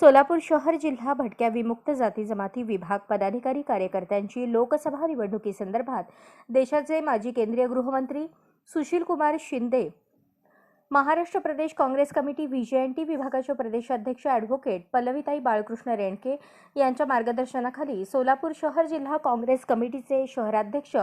सोलापूर शहर जिल्हा भटक्या विमुक्त जाती जमाती विभाग पदाधिकारी कार्यकर्त्यांची लोकसभा निवडणुकीसंदर्भात देशाचे माजी केंद्रीय गृहमंत्री Sushil Kumar Shinde Maharashtra Pradesh Congress committee VJNT विभागाचे प्रदेशाध्यक्ष ॲडव्होकेट पल्लवीताई बाळकृष्ण रेणके यांच्या मार्गदर्शनाखाली सोलापूर शहर जिल्हा काँग्रेस कमिटीचे शहराध्यक्ष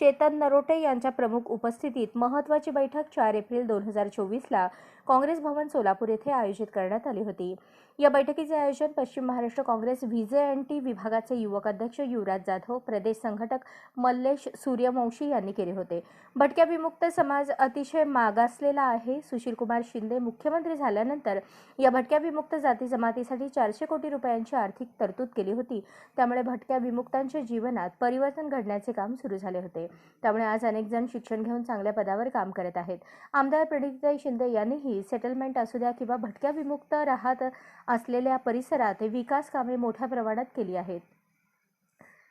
चेतन नरोटे यांच्या प्रमुख उपस्थितीत महत्त्वाची बैठक चार एप्रिल दोन हजार चोवीसला काँग्रेस भवन सोलापूर येथे आयोजित करण्यात आली होती. या बैठकीचे आयोजन पश्चिम Maharashtra Congress VJ N T विभागाचे युवक अध्यक्ष युवराज जाधव प्रदेश संघटक मल्लेश सूर्यवंशी यांनी केले होते. भटक्या विमुक्त समाज अतिशय मागासलेला आहे. सुशीलकुमार शिंदे मुख्यमंत्री झाल्यानंतर या भटक्या विमुक्त जाती जमातीसाठी चारशे कोटी रुपयांची आर्थिक तरतूद केली होती. त्यामुळे भटक्या विमुक्तांच्या जीवनात परिवर्तन घडण्याचे काम सुरू झाले होते. त्यामुळे आज अनेक जण शिक्षण घेऊन चांगल्या पदावर काम करत आहेत. आमदार प्रणिताई शिंदे यांनीही सेटलमेंट असू द्या किंवा भटक्या विमुक्त राहत असलेल्या परिसरात विकास कामे मोठ्या प्रमाणात केली आहेत.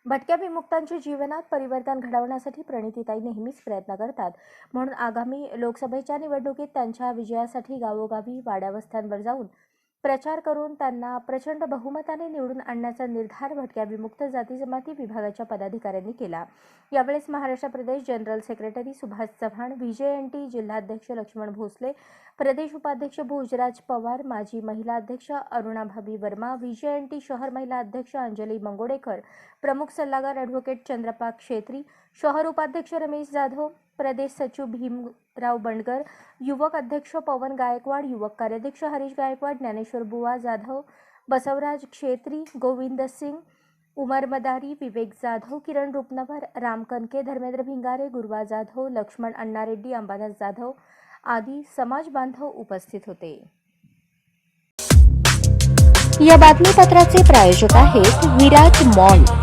भटक्या विमुक्तांच्या जीवनात परिवर्तन घडवण्यासाठी प्रणितीताई नेहमीच प्रयत्न करतात. म्हणून आगामी लोकसभेच्या निवडणुकीत त्यांच्या विजयासाठी गावोगावी वाड्यावस्थांवर जाऊन प्रचार करून त्यांना प्रचंड बहुमताने निवडून आणण्याचा निर्धार भटक्या विमुक्त जाती जमाती विभागाच्या पदाधिकाऱ्यांनी केला. यावेळेस महाराष्ट्र प्रदेश general secretary Subhash Chavan VJNT जिल्हाध्यक्ष लक्ष्मण भोसले प्रदेश उपाध्यक्ष भोजराज पवार माजी महिला अध्यक्ष अरुणा भाभी एन टी शहर महिला अध्यक्ष अंजली मंगोडेकर प्रमुख सल्लागार ॲडव्होकेट चंद्रपा क्षेत्री शहर उपाध्यक्ष रमेश जाधव प्रदेश सचिव भीमराव बंडगर युवक अध्यक्ष पवन गायकवाड युवक कार्याध्यक्ष हरीश गायकवाड ज्ञानेश्वर बुवा जाधव बसवराज क्षेत्री गोविंद सिंग उमर मदारी विवेक जाधव किरण रुपनवर राम कनके धर्मेंद्र भिंगारे गुरुवा जाधव लक्ष्मण अण्णारेड्डी अंबादास जाधव आदी समाज बांधव उपस्थित होते. या बातमीपत्राचे प्रायोजक आहेत विराज मॉल.